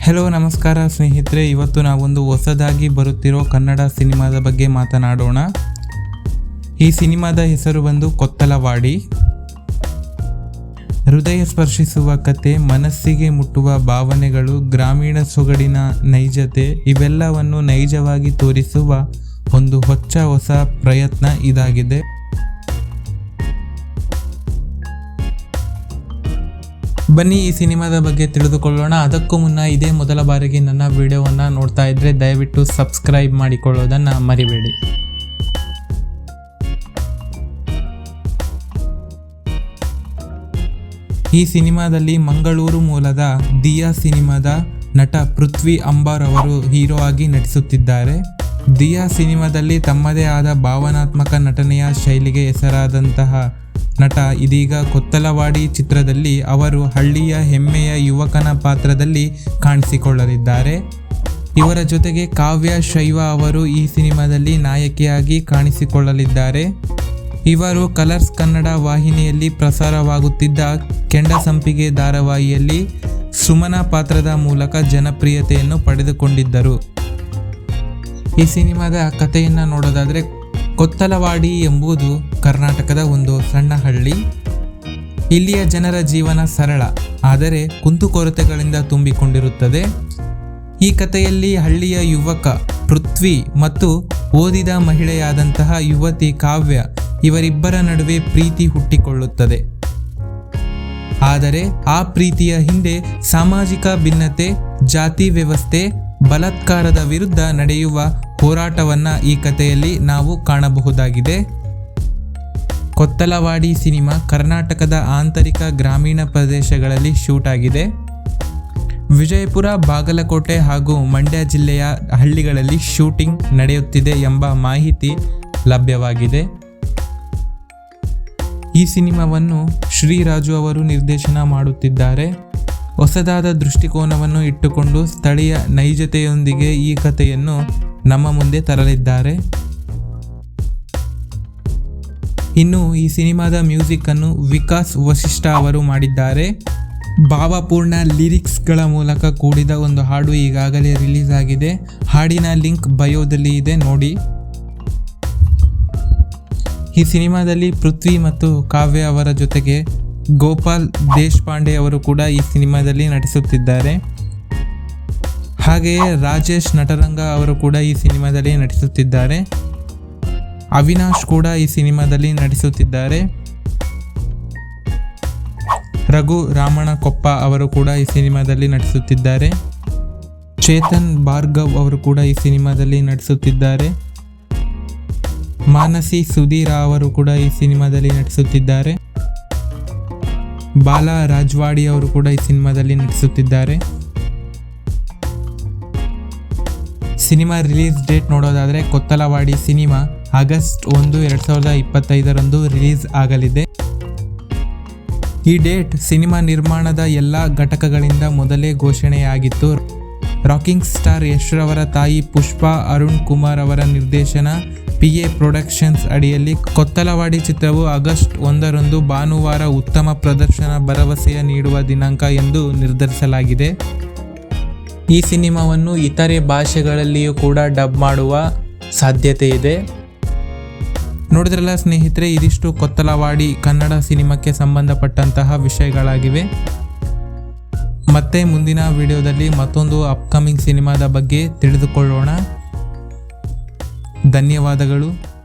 Hello ನಮಸ್ಕಾರ ಸ್ನೇಹಿತರೆ. ಇವತ್ತು ನಾವೊಂದು ಹೊಸದಾಗಿ ಬರುತ್ತಿರೋ ಕನ್ನಡ ಸಿನಿಮಾದ ಬಗ್ಗೆ ಮಾತನಾಡೋಣ. ಈ ಸಿನಿಮಾದ ಹೆಸರು ಬಂದು ಕೊತ್ತಲವಾಡಿ. ಹೃದಯ ಸ್ಪರ್ಶಿಸುವ ಕತೆ, ಮನಸ್ಸಿಗೆ ಮುಟ್ಟುವ ಭಾವನೆಗಳು, ಗ್ರಾಮೀಣ ಸೊಗಡಿನ ನೈಜತೆ ಇವೆಲ್ಲವನ್ನು ನೈಜವಾಗಿ ತೋರಿಸುವ ಒಂದು ಹೊಚ್ಚ ಹೊಸ ಪ್ರಯತ್ನ ಇದಾಗಿದೆ. ಬನ್ನಿ ಈ ಸಿನಿಮಾದ ಬಗ್ಗೆ ತಿಳಿದುಕೊಳ್ಳೋಣ. ಅದಕ್ಕೂ ಮುನ್ನ ಇದೇ ಮೊದಲ ಬಾರಿಗೆ ನನ್ನ ವಿಡಿಯೋವನ್ನು ನೋಡ್ತಾ ಇದ್ರೆ ದಯವಿಟ್ಟು ಸಬ್ಸ್ಕ್ರೈಬ್ ಮಾಡಿಕೊಳ್ಳೋದನ್ನು ಮರಿಬೇಡಿ. ಈ ಸಿನಿಮಾದಲ್ಲಿ ಮಂಗಳೂರು ಮೂಲದ ದಿಯಾ ಸಿನಿಮಾದ ನಟ ಪೃಥ್ವಿ ಅಂಬಾರ್ ಅವರು ಹೀರೋ ಆಗಿ ನಟಿಸುತ್ತಿದ್ದಾರೆ. ದಿಯಾ ಸಿನಿಮಾದಲ್ಲಿ ತಮ್ಮದೇ ಆದ ಭಾವನಾತ್ಮಕ ನಟನೆಯ ಶೈಲಿಗೆ ಹೆಸರಾದಂತಹ ನಟ ಇದೀಗ ಕೊತ್ತಲವಾಡಿ ಚಿತ್ರದಲ್ಲಿ ಅವರು ಹಳ್ಳಿಯ ಹೆಮ್ಮೆಯ ಯುವಕನ ಪಾತ್ರದಲ್ಲಿ ಕಾಣಿಸಿಕೊಳ್ಳಲಿದ್ದಾರೆ. ಇವರ ಜೊತೆಗೆ ಕಾವ್ಯ ಶೈವ ಅವರು ಈ ಸಿನಿಮಾದಲ್ಲಿ ನಾಯಕಿಯಾಗಿ ಕಾಣಿಸಿಕೊಳ್ಳಲಿದ್ದಾರೆ. ಇವರು ಕಲರ್ಸ್ ಕನ್ನಡ ವಾಹಿನಿಯಲ್ಲಿ ಪ್ರಸಾರವಾಗುತ್ತಿದ್ದ ಕೆಂಡ ಸಂಪಿಗೆ ಧಾರಾವಾಹಿಯಲ್ಲಿ ಸುಮನ ಪಾತ್ರದ ಮೂಲಕ ಜನಪ್ರಿಯತೆಯನ್ನು ಪಡೆದುಕೊಂಡಿದ್ದರು. ಈ ಸಿನಿಮಾದ ಕಥೆಯನ್ನು ನೋಡೋದಾದರೆ ಕೊತ್ತಲವಾಡಿ ಎಂಬುದು ಕರ್ನಾಟಕದ ಒಂದು ಸಣ್ಣ ಹಳ್ಳಿ. ಇಲ್ಲಿಯ ಜನರ ಜೀವನ ಸರಳ, ಆದರೆ ಕುಂದುಕೊರತೆಗಳಿಂದ ತುಂಬಿಕೊಂಡಿರುತ್ತದೆ. ಈ ಕಥೆಯಲ್ಲಿ ಹಳ್ಳಿಯ ಯುವಕ ಪೃಥ್ವಿ ಮತ್ತು ಓದಿದ ಮಹಿಳೆಯಾದಂತಹ ಯುವತಿ ಕಾವ್ಯ ಇವರಿಬ್ಬರ ನಡುವೆ ಪ್ರೀತಿ ಹುಟ್ಟಿಕೊಳ್ಳುತ್ತದೆ. ಆದರೆ ಆ ಪ್ರೀತಿಯ ಹಿಂದೆ ಸಾಮಾಜಿಕ ಭಿನ್ನತೆ, ಜಾತಿ ವ್ಯವಸ್ಥೆ, ಬಲಾತ್ಕಾರದ ವಿರುದ್ಧ ನಡೆಯುವ ಹೋರಾಟವನ್ನು ಈ ಕಥೆಯಲ್ಲಿ ನಾವು ಕಾಣಬಹುದಾಗಿದೆ. ಕೊತ್ತಲವಾಡಿ ಸಿನಿಮಾ ಕರ್ನಾಟಕದ ಆಂತರಿಕ ಗ್ರಾಮೀಣ ಪ್ರದೇಶಗಳಲ್ಲಿ ಶೂಟ್ ಆಗಿದೆ. ವಿಜಯಪುರ, ಬಾಗಲಕೋಟೆ ಹಾಗೂ ಮಂಡ್ಯ ಜಿಲ್ಲೆಯ ಹಳ್ಳಿಗಳಲ್ಲಿ ಶೂಟಿಂಗ್ ನಡೆಯುತ್ತಿದೆ ಎಂಬ ಮಾಹಿತಿ ಲಭ್ಯವಾಗಿದೆ. ಈ ಸಿನಿಮಾವನ್ನು ಶ್ರೀರಾಜು ಅವರು ನಿರ್ದೇಶನ ಮಾಡುತ್ತಿದ್ದಾರೆ. ಹೊಸದಾದ ದೃಷ್ಟಿಕೋನವನ್ನು ಇಟ್ಟುಕೊಂಡು ಸ್ಥಳೀಯ ನೈಜತೆಯೊಂದಿಗೆ ಈ ಕಥೆಯನ್ನು ನಮ್ಮ ಮುಂದೆ ತರಲಿದ್ದಾರೆ. ಇನ್ನು ಈ ಸಿನಿಮಾದ ಮ್ಯೂಸಿಕ್ ಅನ್ನು ವಿಕಾಸ್ ವಶಿಷ್ಠ ಅವರು ಮಾಡಿದ್ದಾರೆ. ಭಾವಪೂರ್ಣ ಲಿರಿಕ್ಸ್ಗಳ ಮೂಲಕ ಕೂಡಿದ ಒಂದು ಹಾಡು ಈಗಾಗಲೇ ರಿಲೀಸ್ ಆಗಿದೆ. ಹಾಡಿನ ಲಿಂಕ್ ಬಯೋದಲ್ಲಿ ಇದೆ, ನೋಡಿ. ಈ ಸಿನಿಮಾದಲ್ಲಿ ಪೃಥ್ವಿ ಮತ್ತು ಕಾವ್ಯ ಅವರ ಜೊತೆಗೆ ಗೋಪಾಲ್ ದೇಶಪಾಂಡೆ ಅವರು ಕೂಡ ಈ ಸಿನಿಮಾದಲ್ಲಿ ನಟಿಸುತ್ತಿದ್ದಾರೆ. ಹಾಗೆಯೇ ರಾಜೇಶ್ ನಟರಂಗ ಅವರು ಕೂಡ ಈ ಸಿನಿಮಾದಲ್ಲಿ ನಟಿಸುತ್ತಿದ್ದಾರೆ. ಅವಿನಾಶ್ ಕೂಡ ಈ ಸಿನಿಮಾದಲ್ಲಿ ನಟಿಸುತ್ತಿದ್ದಾರೆ. ರಘು ರಾಮಣ ಕೊಪ್ಪ ಅವರು ಕೂಡ ಈ ಸಿನಿಮಾದಲ್ಲಿ ನಟಿಸುತ್ತಿದ್ದಾರೆ. ಚೇತನ್ ಭಾರ್ಗವ್ ಅವರು ಕೂಡ ಈ ಸಿನಿಮಾದಲ್ಲಿ ನಟಿಸುತ್ತಿದ್ದಾರೆ. ಮಾನಸಿ ಸುಧೀರ ಅವರು ಕೂಡ ಈ ಸಿನಿಮಾದಲ್ಲಿ ನಟಿಸುತ್ತಿದ್ದಾರೆ. ಬಾಲಾ ರಾಜ್ವಾಡಿ ಅವರು ಕೂಡ ಈ ಸಿನಿಮಾದಲ್ಲಿ ನಟಿಸುತ್ತಿದ್ದಾರೆ. ಸಿನಿಮಾ ರಿಲೀಸ್ ಡೇಟ್ ನೋಡೋದಾದರೆ ಕೊತ್ತಲವಾಡಿ ಸಿನಿಮಾ ಆಗಸ್ಟ್ ಒಂದು ಎರಡು ಸಾವಿರದ ಇಪ್ಪತ್ತೈದರಂದು ರಿಲೀಸ್ ಆಗಲಿದೆ. ಈ ಡೇಟ್ ಸಿನಿಮಾ ನಿರ್ಮಾಣದ ಎಲ್ಲ ಘಟಕಗಳಿಂದ ಮೊದಲೇ ಘೋಷಣೆಯಾಗಿತ್ತು. ರಾಕಿಂಗ್ ಸ್ಟಾರ್ ಯಶ್ ರವರ ತಾಯಿ ಪುಷ್ಪಾ ಅರುಣ್ ಕುಮಾರ್ ಅವರ ನಿರ್ದೇಶನ ಪಿ ಎ ಪ್ರೊಡಕ್ಷನ್ಸ್ ಅಡಿಯಲ್ಲಿ ಕೊತ್ತಲವಾಡಿ ಚಿತ್ರವು ಆಗಸ್ಟ್ ಒಂದರಂದು ಭಾನುವಾರ ಉತ್ತಮ ಪ್ರದರ್ಶನ ಭರವಸೆಯ ನೀಡುವ ದಿನಾಂಕ ಎಂದು ನಿರ್ಧರಿಸಲಾಗಿದೆ. ಈ ಸಿನಿಮಾವನ್ನು ಇತರೆ ಭಾಷೆಗಳಲ್ಲಿಯೂ ಕೂಡ ಡಬ್ ಮಾಡುವ ಸಾಧ್ಯತೆ ಇದೆ. ನೋಡಿದ್ರಲ್ಲ ಸ್ನೇಹಿತರೆ, ಇದಿಷ್ಟು ಕೊತ್ತಲವಾಡಿ ಕನ್ನಡ ಸಿನಿಮಾಕ್ಕೆ ಸಂಬಂಧಪಟ್ಟಂತಹ ವಿಷಯಗಳಾಗಿವೆ. ಮತ್ತೆ ಮುಂದಿನ ವಿಡಿಯೋದಲ್ಲಿ ಮತ್ತೊಂದು ಅಪ್ಕಮಿಂಗ್ ಸಿನಿಮಾದ ಬಗ್ಗೆ ತಿಳಿದುಕೊಳ್ಳೋಣ. ಧನ್ಯವಾದಗಳು.